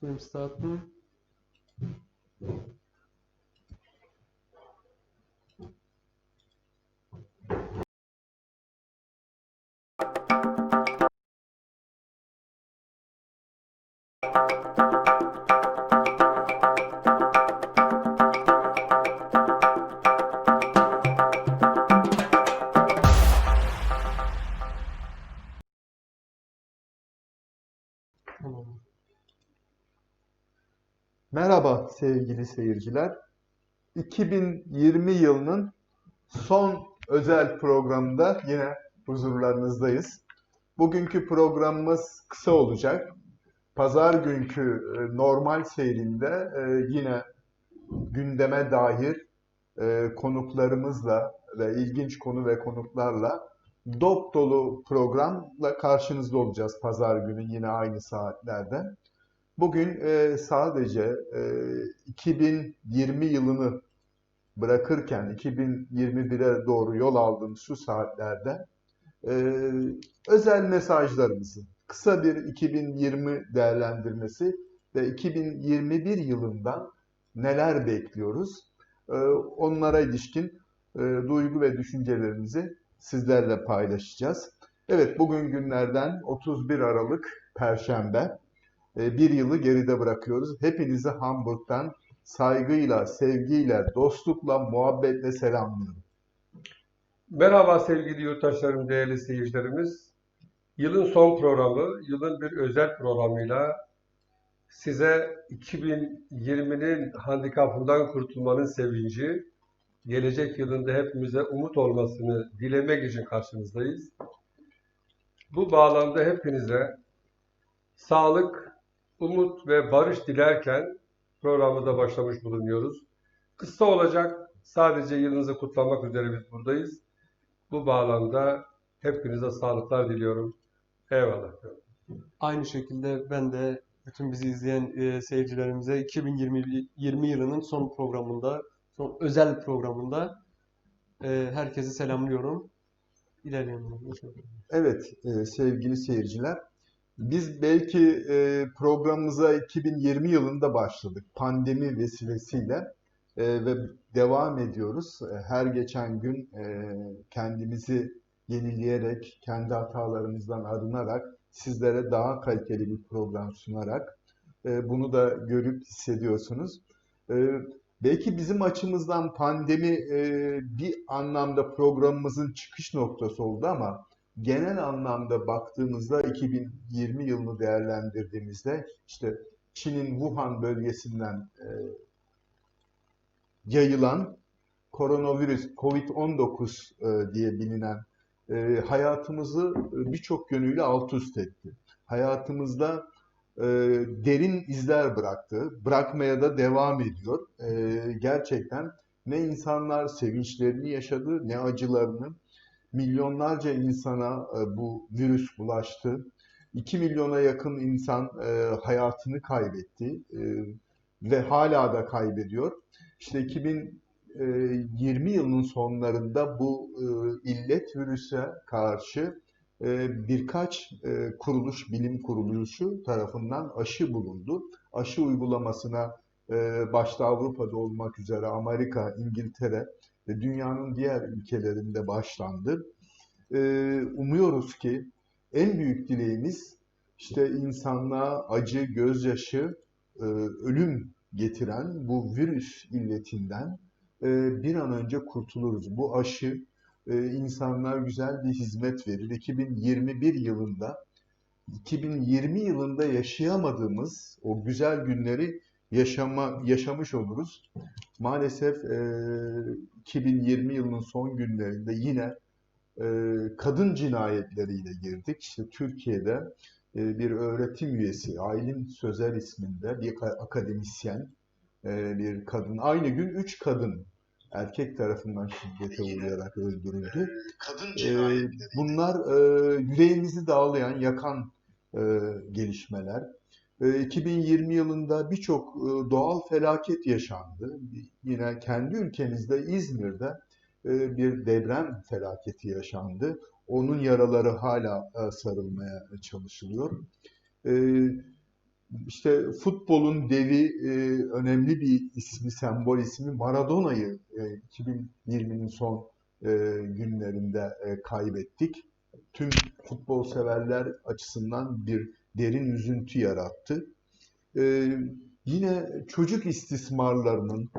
Verstappen sevgili seyirciler. 2020 yılının son özel programında yine huzurlarınızdayız. Bugünkü programımız kısa olacak. Pazar günkü e, normal seyrinde e, yine gündeme dair e, konuklarımızla ve ilginç konu ve konuklarla dop dolu programla karşınızda olacağız pazar günü yine aynı saatlerde. Bugün e, sadece e, 2020 yılını bırakırken 2021'e doğru yol aldığımız şu saatlerde e, özel mesajlarımızı, kısa bir 2020 değerlendirmesi ve 2021 yılından neler bekliyoruz, e, onlara ilişkin e, duygu ve düşüncelerimizi sizlerle paylaşacağız. Evet, bugün günlerden 31 Aralık Perşembe. E, bir yılı geride bırakıyoruz. Hepinizi Hamburg'dan saygıyla, sevgiyle, dostlukla, muhabbetle selamlıyorum. Merhaba sevgili yurttaşlarım, değerli seyircilerimiz. Yılın son programı, yılın bir özel programıyla size 2020'nin handikapından kurtulmanın sevinci, gelecek yılında hepimize umut olmasını dilemek için karşınızdayız. Bu bağlamda hepinize sağlık, umut ve barış dilerken programımıza başlamış bulunuyoruz. Kısa olacak, sadece yılınızı kutlamak üzere biz buradayız. Bu bağlamda hepinize sağlıklar diliyorum. Eyvallah. Aynı şekilde ben de bütün bizi izleyen e, seyircilerimize 2020 20 yılının son programında, son özel programında e, herkesi selamlıyorum. İlerleyen Evet e, sevgili seyirciler, biz belki e, programımıza 2020 yılında başladık pandemi vesilesiyle e, ve devam ediyoruz. E, Her geçen gün e, kendimizi yenileyerek, kendi hatalarımızdan arınarak, sizlere daha kaliteli bir program sunarak e, bunu da görüp hissediyorsunuz. E, Belki bizim açımızdan pandemi e, bir anlamda programımızın çıkış noktası oldu ama genel anlamda baktığımızda 2020 yılını değerlendirdiğimizde işte Çin'in Wuhan bölgesinden e, yayılan koronavirüs COVID-19 e, diye bilinen e, hayatımızı birçok yönüyle alt üst etti. Hayatımızda e, derin izler bıraktı. Bırakmaya da devam ediyor. E, gerçekten ne insanlar sevinçlerini yaşadı ne acılarını. Milyonlarca insana e, bu virüs bulaştı. 2 milyona yakın insan e, hayatını kaybetti e, ve hala da kaybediyor. İşte 2020 yılının sonlarında bu illet virüse karşı birkaç kuruluş, bilim kuruluşu tarafından aşı bulundu. Aşı uygulamasına başta Avrupa'da olmak üzere Amerika, İngiltere ve dünyanın diğer ülkelerinde başlandı. E, umuyoruz ki en büyük dileğimiz işte insanlığa acı, gözyaşı, e, ölüm getiren bu virüs illetinden e, bir an önce kurtuluruz. Bu aşı e, insanlığa güzel bir hizmet verir. 2021 yılında 2020 yılında yaşayamadığımız o güzel günleri yaşama yaşamış oluruz. Maalesef e, 2020 yılının son günlerinde yine e, kadın cinayetleriyle girdik. İşte Türkiye'de e, bir öğretim üyesi Aylin Sözer isminde bir akademisyen e, bir kadın aynı gün üç kadın erkek tarafından şiddete uğrayarak öldürüldü. Kadın E, cinayetleri. bunlar e, yüreğimizi dağlayan, yakan e, gelişmeler. E, 2020 yılında birçok e, doğal felaket yaşandı. Yine kendi ülkemizde İzmir'de e, bir deprem felaketi yaşandı. Onun yaraları hala e, sarılmaya çalışılıyor. E, işte futbolun devi önemli bir ismi, sembol ismi Maradona'yı e, 2020'nin son günlerinde kaybettik. Tüm futbol severler açısından bir derin üzüntü yarattı. E, yine çocuk istismarlarının,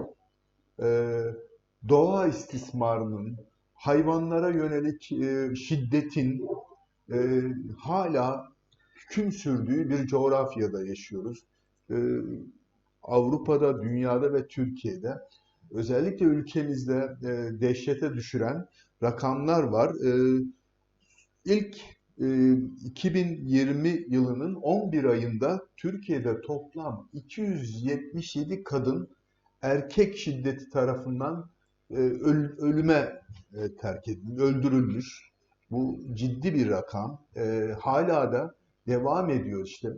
e, doğa istismarının, hayvanlara yönelik e, şiddetin e, hala hüküm sürdüğü bir coğrafyada yaşıyoruz. E, Avrupa'da, dünyada ve Türkiye'de özellikle ülkemizde e, dehşete düşüren rakamlar var. E, ilk 2020 yılının 11 ayında Türkiye'de toplam 277 kadın erkek şiddeti tarafından e, öl- ölüme e, terk edilmiş, öldürülmüş. Bu ciddi bir rakam. E, hala da devam ediyor işte.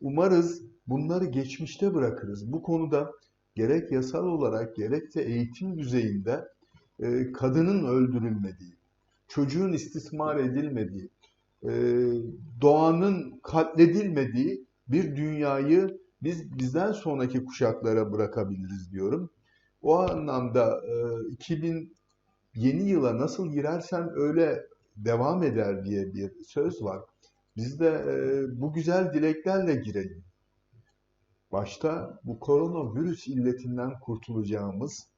Umarız bunları geçmişte bırakırız. Bu konuda gerek yasal olarak gerek de eğitim düzeyinde kadının öldürülmediği, çocuğun istismar edilmediği, e, doğanın katledilmediği bir dünyayı biz bizden sonraki kuşaklara bırakabiliriz diyorum. O anlamda e, 2000 yeni yıla nasıl girersen öyle devam eder diye bir söz var. Biz de e, bu güzel dileklerle girelim. Başta bu koronavirüs illetinden kurtulacağımız,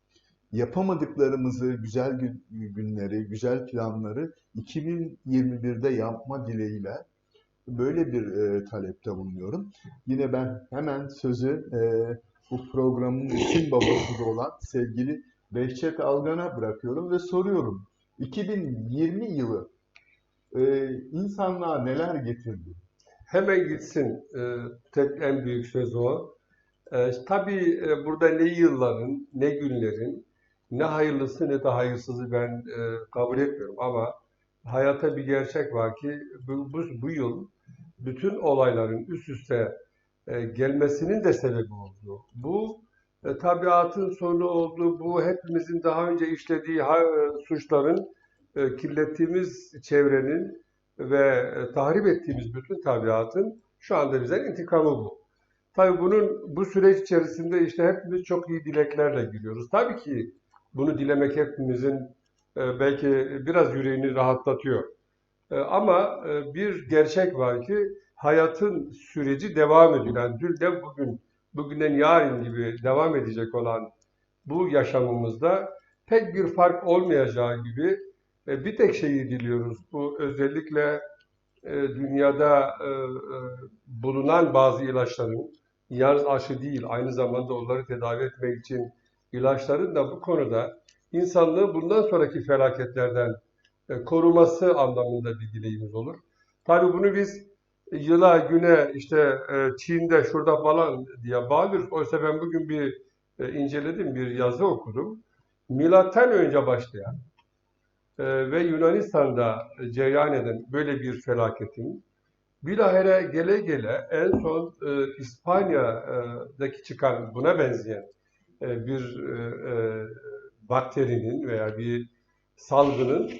yapamadıklarımızı, güzel gün- günleri, güzel planları 2021'de yapma dileğiyle böyle bir e, talepte bulunuyorum. Yine ben hemen sözü e, bu programın için babası olan sevgili Behçet Algan'a bırakıyorum ve soruyorum. 2020 yılı e, insanlığa neler getirdi? Hemen gitsin. Ee, tek en büyük söz o. Ee, tabii e, burada ne yılların, ne günlerin, ne hayırlısı ne de hayırsızı ben e, kabul etmiyorum. Ama hayata bir gerçek var ki bu, bu, bu yıl bütün olayların üst üste e, gelmesinin de sebebi oldu. Bu e, tabiatın sonu oldu. Bu hepimizin daha önce işlediği ha- e, suçların, e, kirlettiğimiz çevrenin ve e, tahrip ettiğimiz bütün tabiatın şu anda bize intikamı bu. Tabii bunun bu süreç içerisinde işte hepimiz çok iyi dileklerle giriyoruz. Tabii ki bunu dilemek hepimizin e, belki biraz yüreğini rahatlatıyor. E, Ama e, bir gerçek var ki hayatın süreci devam ediyor. Yani dünden bugün, bugünden yarın gibi devam edecek olan bu yaşamımızda pek bir fark olmayacağı gibi bir tek şeyi diliyoruz. Bu özellikle dünyada bulunan bazı ilaçların, yalnız aşı değil, aynı zamanda onları tedavi etmek için ilaçların da bu konuda insanlığı bundan sonraki felaketlerden e, koruması anlamında bir dileğimiz olur. Tabii bunu biz yıla, güne, işte e, Çin'de, şurada falan diye bağlıyoruz. Oysa ben bugün bir e, inceledim, bir yazı okudum. Milattan önce başlayan e, ve Yunanistan'da cereyan eden böyle bir felaketin bilahare gele gele en son e, İspanya'daki çıkan buna benzeyen e, bir e, e, bakterinin veya bir salgının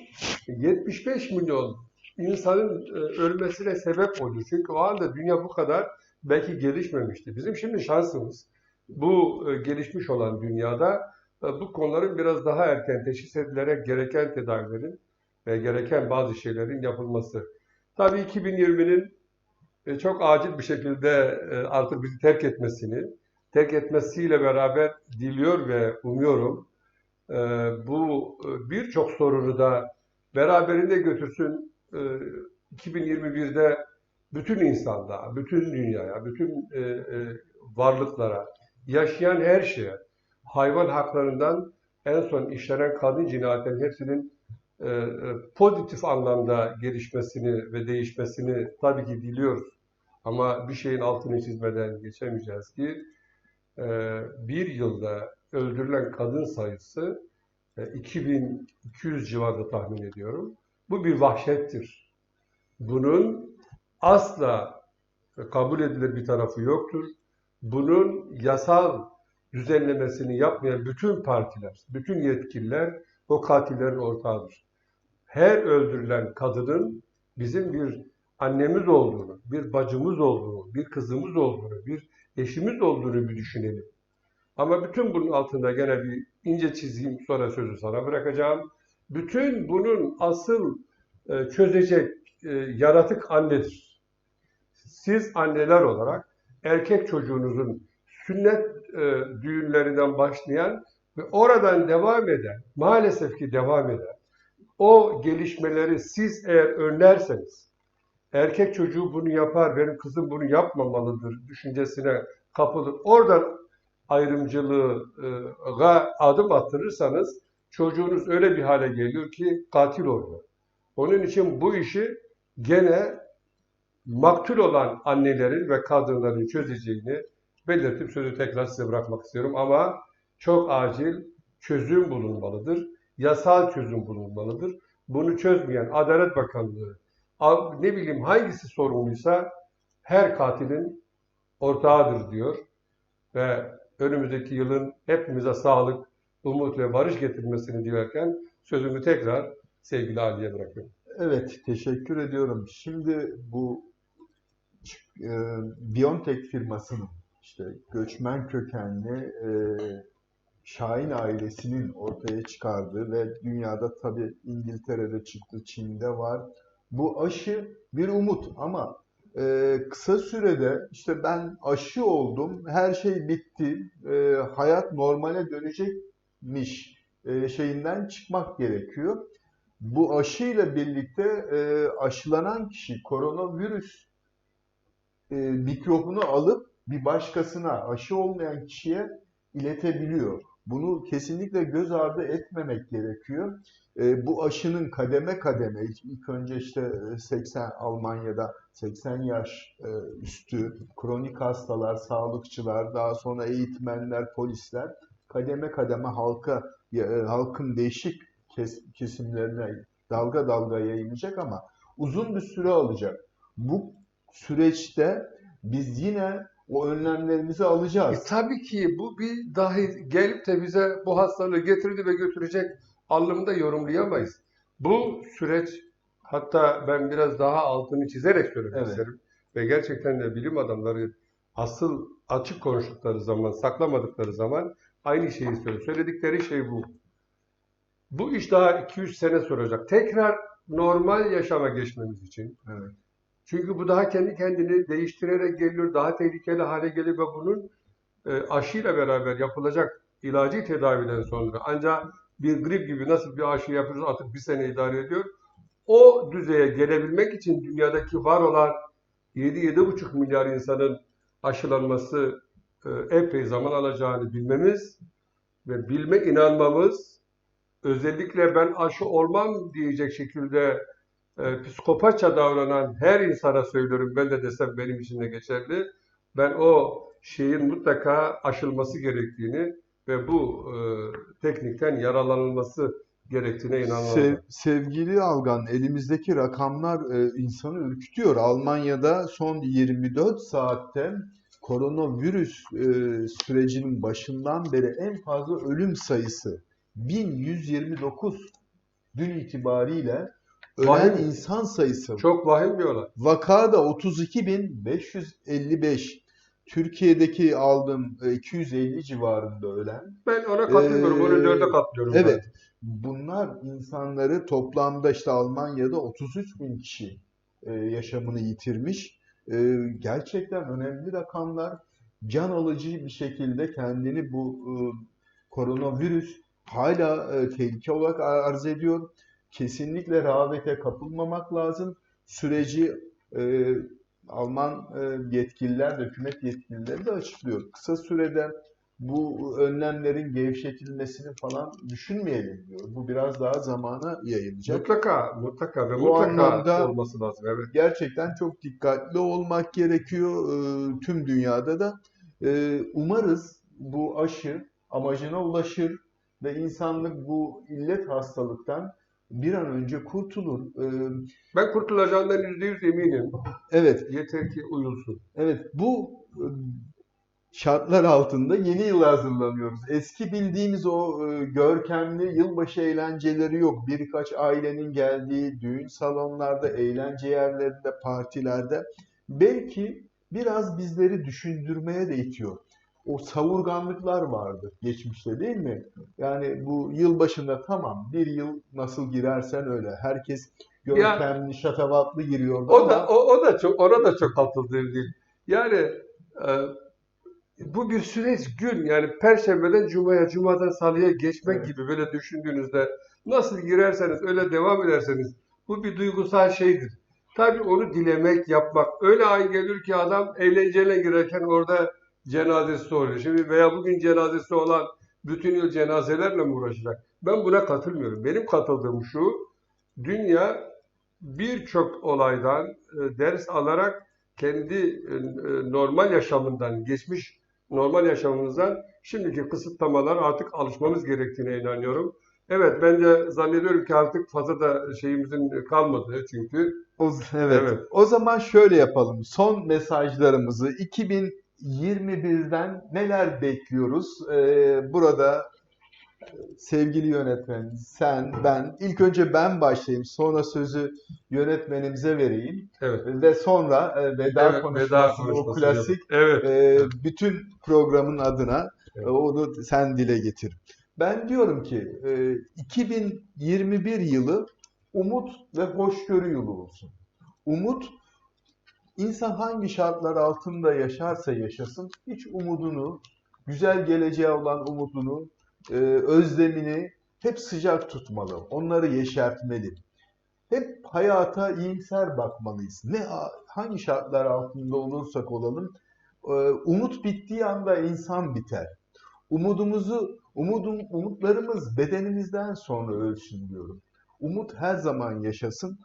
75 milyon insanın e, ölmesine sebep oldu. Çünkü o anda dünya bu kadar belki gelişmemişti. Bizim şimdi şansımız bu e, gelişmiş olan dünyada e, bu konuların biraz daha erken teşhis edilerek gereken tedavilerin ve gereken bazı şeylerin yapılması. Tabii 2020'nin e, çok acil bir şekilde e, artık bizi terk etmesini, terk etmesiyle beraber diliyor ve umuyorum e, bu e, birçok sorunu da beraberinde götürsün. E, 2021'de bütün insanlığa, bütün dünyaya, bütün e, e, varlıklara, yaşayan her şeye, hayvan haklarından en son işlenen kadın cinayetlerin hepsinin e, e, pozitif anlamda gelişmesini ve değişmesini tabii ki diliyoruz. Ama bir şeyin altını çizmeden geçemeyeceğiz ki e, bir yılda öldürülen kadın sayısı e, 2200 civarında tahmin ediyorum. Bu bir vahşettir. Bunun asla kabul edilir bir tarafı yoktur. Bunun yasal düzenlemesini yapmayan bütün partiler, bütün yetkililer o katillerin ortağıdır. Her öldürülen kadının bizim bir annemiz olduğunu, bir bacımız olduğunu, bir kızımız olduğunu, bir eşimiz olduğunu bir düşünelim. Ama bütün bunun altında gene bir ince çizeyim sonra sözü sana bırakacağım. Bütün bunun asıl e, çözecek e, yaratık annedir. Siz anneler olarak erkek çocuğunuzun sünnet e, düğünlerinden başlayan ve oradan devam eden, maalesef ki devam eden o gelişmeleri siz eğer önlerseniz, erkek çocuğu bunu yapar, benim kızım bunu yapmamalıdır düşüncesine kapılır. Oradan ayrımcılığa adım attırırsanız çocuğunuz öyle bir hale geliyor ki katil oluyor. Onun için bu işi gene maktul olan annelerin ve kadınların çözeceğini belirtip sözü tekrar size bırakmak istiyorum. Ama çok acil çözüm bulunmalıdır. Yasal çözüm bulunmalıdır. Bunu çözmeyen Adalet Bakanlığı, ne bileyim hangisi sorumluysa her katilin ortağıdır diyor. Ve önümüzdeki yılın hepimize sağlık, umut ve barış getirmesini dilerken sözümü tekrar sevgili Ali'ye bırakıyorum. Evet, teşekkür ediyorum. Şimdi bu e, Biontech firmasının işte göçmen kökenli e, Şahin ailesinin ortaya çıkardığı ve dünyada tabii İngiltere'de çıktı, Çin'de var. Bu aşı bir umut ama e, kısa sürede işte ben aşı oldum, her şey bitti, e, hayat normale dönecekmiş e, şeyinden çıkmak gerekiyor. Bu aşıyla birlikte e, aşılanan kişi koronavirüs e, mikrobunu alıp bir başkasına aşı olmayan kişiye iletebiliyor. Bunu kesinlikle göz ardı etmemek gerekiyor. E, bu aşının kademe kademe ilk, önce işte e, 80 Almanya'da 80 yaş e, üstü kronik hastalar, sağlıkçılar, daha sonra eğitmenler, polisler kademe kademe halka e, halkın değişik kes- kesimlerine dalga dalga yayılacak ama uzun bir süre alacak. Bu süreçte biz yine o önlemlerimizi E, alacağız. tabii ki bu bir dahi gelip de bize bu hastalığı getirdi ve götürecek anlamında yorumlayamayız. Bu süreç hatta ben biraz daha altını çizerek söylemek Evet. isterim. Ve gerçekten de bilim adamları asıl açık konuştukları zaman, saklamadıkları zaman aynı şeyi söylüyor. Söyledikleri şey bu. Bu iş daha 2-3 sene sürecek. Tekrar normal yaşama geçmemiz için. Evet. Çünkü bu daha kendi kendini değiştirerek geliyor, daha tehlikeli hale geliyor ve bunun e, aşıyla beraber yapılacak ilaci tedaviden sonra ancak bir grip gibi nasıl bir aşı yapıyoruz artık bir sene idare ediyor. O düzeye gelebilmek için dünyadaki var olan 7-7,5 milyar insanın aşılanması e, epey zaman alacağını bilmemiz ve bilme inanmamız özellikle ben aşı olmam diyecek şekilde e, psikopatça davranan her insana söylüyorum ben de desem benim için de geçerli. Ben o şeyin mutlaka aşılması gerektiğini ve bu e, teknikten yaralanılması gerektiğine inanıyorum. Sev- sevgili Algan, elimizdeki rakamlar e, insanı ürkütüyor. Almanya'da son 24 saatte koronavirüs e, sürecinin başından beri en fazla ölüm sayısı 1129 dün itibariyle ölen Vahim. insan sayısı. Çok vahim bir olay. Vaka da 32.555. Türkiye'deki aldığım e, 250 civarında ölen. Ben ona katılıyorum. Ee, Onu dörde katlıyorum. ben. Evet. Bunlar insanları toplamda işte Almanya'da 33 bin kişi e, yaşamını yitirmiş. E, gerçekten önemli rakamlar. Can alıcı bir şekilde kendini bu e, koronavirüs hala e, tehlike olarak arz ediyor. Kesinlikle rağbete kapılmamak lazım. Süreci e, Alman e, yetkililer, de, hükümet yetkilileri de açıklıyor. Kısa sürede bu önlemlerin gevşetilmesini falan düşünmeyelim diyor. Bu biraz daha zamana yayılacak. Mutlaka, mutlaka ve Bu mutlaka anlamda- olması lazım. Evet. Gerçekten çok dikkatli olmak gerekiyor e, tüm dünyada da. E, umarız bu aşı amacına ulaşır ve insanlık bu illet hastalıktan bir an önce kurtulur. E, Ben kurtulacağından yüzde yüz eminim. evet, Yeter ki uyulsun. evet bu şartlar altında yeni yıla hazırlanıyoruz. Eski bildiğimiz o e, görkemli yılbaşı eğlenceleri yok. Birkaç ailenin geldiği düğün salonlarda, eğlence yerlerinde, partilerde belki biraz bizleri düşündürmeye de itiyor. O savurganlıklar vardı geçmişte değil mi? Yani bu yılbaşında tamam bir yıl nasıl girersen öyle. Herkes görkemli, şatafatlı giriyordu O ama da o, o da çok ona da çok katılıyorum değil. Yani e, bu bir süreç gün yani perşembeden cumaya, cumadan salıya geçmek Evet. gibi böyle düşündüğünüzde nasıl girerseniz öyle devam ederseniz bu bir duygusal şeydir. Tabii onu dilemek, yapmak. Öyle ay gelir ki adam eğlenceyle girerken orada cenazesi oluyor. Şimdi veya bugün cenazesi olan bütün yıl cenazelerle mi uğraşacak? Ben buna katılmıyorum. Benim katıldığım şu, dünya birçok olaydan e, ders alarak kendi e, e, normal yaşamından, geçmiş normal yaşamımızdan şimdiki kısıtlamalar artık alışmamız gerektiğine inanıyorum. Evet ben de zannediyorum ki artık fazla da şeyimizin kalmadı çünkü. O, evet. Evet. O zaman şöyle yapalım. Son mesajlarımızı 2021'den neler bekliyoruz? Ee, burada sevgili yönetmen, sen, ben. İlk önce ben başlayayım. Sonra sözü yönetmenimize vereyim. Evet. Ve sonra e, veda Evet, konuşması, o konuşması klasik Evet. e, bütün programın adına Evet. e, onu sen dile getir. Ben diyorum ki e, 2021 yılı umut ve hoşgörü yılı olsun. Umut insan hangi şartlar altında yaşarsa yaşasın hiç umudunu, güzel geleceğe olan umudunu, e, özlemini hep sıcak tutmalı. Onları yeşertmeli. Hep hayata iyimser bakmalıyız. Ne hangi şartlar altında olursak olalım e, umut bittiği anda insan biter. Umudumuzu, umudum, umutlarımız bedenimizden sonra ölsün diyorum. Umut her zaman yaşasın.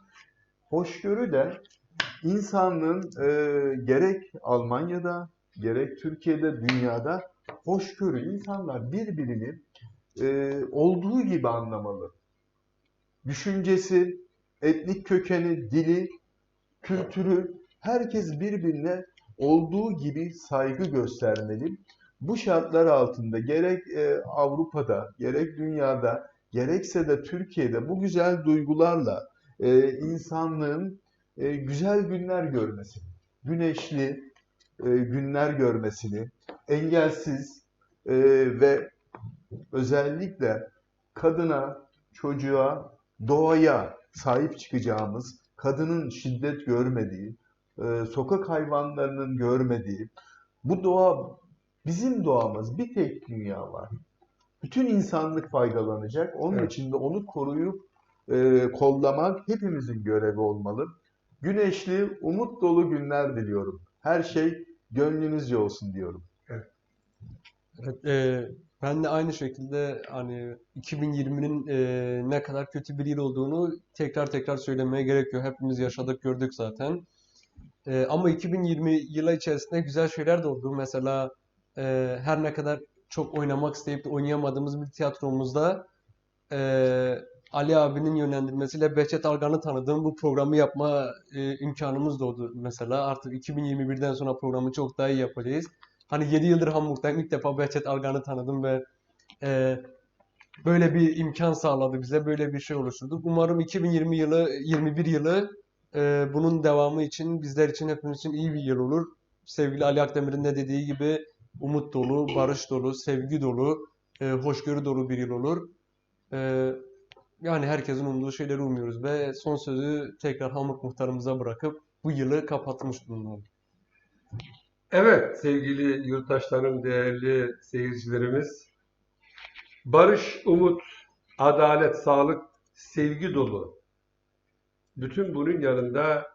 Hoşgörü de insanlığın e, gerek Almanya'da, gerek Türkiye'de, dünyada hoşgörü. insanlar birbirini e, olduğu gibi anlamalı. Düşüncesi, etnik kökeni, dili, kültürü, herkes birbirine olduğu gibi saygı göstermeli. Bu şartlar altında gerek e, Avrupa'da, gerek dünyada, gerekse de Türkiye'de bu güzel duygularla e, insanlığın e, güzel günler görmesini, güneşli e, günler görmesini, engelsiz e, ve özellikle kadına, çocuğa, doğaya sahip çıkacağımız, kadının şiddet görmediği, e, sokak hayvanlarının görmediği, bu doğa bizim doğamız, bir tek dünya var. Bütün insanlık faydalanacak. Onun Evet. için de onu koruyup e, kollamak hepimizin görevi olmalı. Güneşli, umut dolu günler diliyorum. Her şey gönlünüzce olsun diyorum. Evet, e, ben de aynı şekilde hani 2020'nin e, ne kadar kötü bir yıl olduğunu tekrar tekrar söylemeye gerek yok. Hepimiz yaşadık, gördük zaten. E, ama 2020 yılı içerisinde güzel şeyler de oldu. Mesela e, her ne kadar çok oynamak isteyip de oynayamadığımız bir tiyatromuzda e, Ali abinin yönlendirmesiyle Behçet Algan'ı tanıdığım bu programı yapma e, imkanımız doğdu mesela. Artık 2021'den sonra programı çok daha iyi yapacağız. Hani 7 yıldır Hamburg'dayım. İlk defa Behçet Algan'ı tanıdım ve e, böyle bir imkan sağladı bize. Böyle bir şey oluşturdu. Umarım 2020 yılı, 21 yılı e, bunun devamı için bizler için hepimiz için iyi bir yıl olur. Sevgili Ali Akdemir'in de dediği gibi umut dolu, barış dolu, sevgi dolu, e, hoşgörü dolu bir yıl olur. E, yani herkesin umduğu şeyleri umuyoruz ve son sözü tekrar Hamburg muhtarımıza bırakıp bu yılı kapatmış bulunalım. Evet sevgili yurttaşlarım, değerli seyircilerimiz. Barış, umut, adalet, sağlık, sevgi dolu. Bütün bunun yanında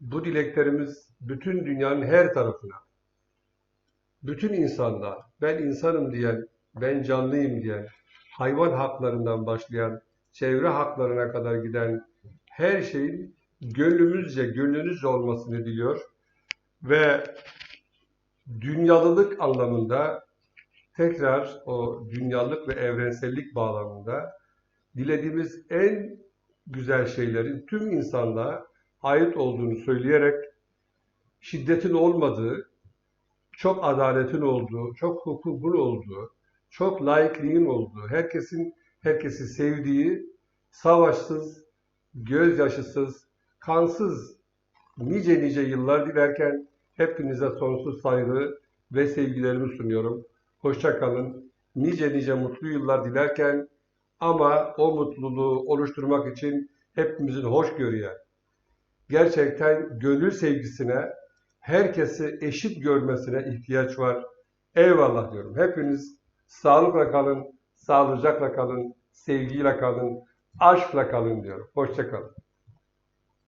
bu dileklerimiz bütün dünyanın her tarafına, bütün insanlar, ben insanım diyen, ben canlıyım diyen, hayvan haklarından başlayan, çevre haklarına kadar giden her şeyin gönlümüzce, gönlünüzce olmasını diliyor. Ve dünyalılık anlamında tekrar o dünyalık ve evrensellik bağlamında dilediğimiz en güzel şeylerin tüm insanlığa ait olduğunu söyleyerek şiddetin olmadığı, çok adaletin olduğu, çok hukukun olduğu, çok laikliğin olduğu, herkesin herkesi sevdiği, savaşsız, gözyaşısız, kansız nice nice yıllar dilerken hepinize sonsuz saygı ve sevgilerimi sunuyorum. Hoşça kalın. Nice nice mutlu yıllar dilerken ama o mutluluğu oluşturmak için hepimizin hoşgörüye, gerçekten gönül sevgisine, herkesi eşit görmesine ihtiyaç var. Eyvallah diyorum. Hepiniz sağlıkla kalın, sağlıcakla kalın, sevgiyle kalın, aşkla kalın diyorum. Hoşça kalın.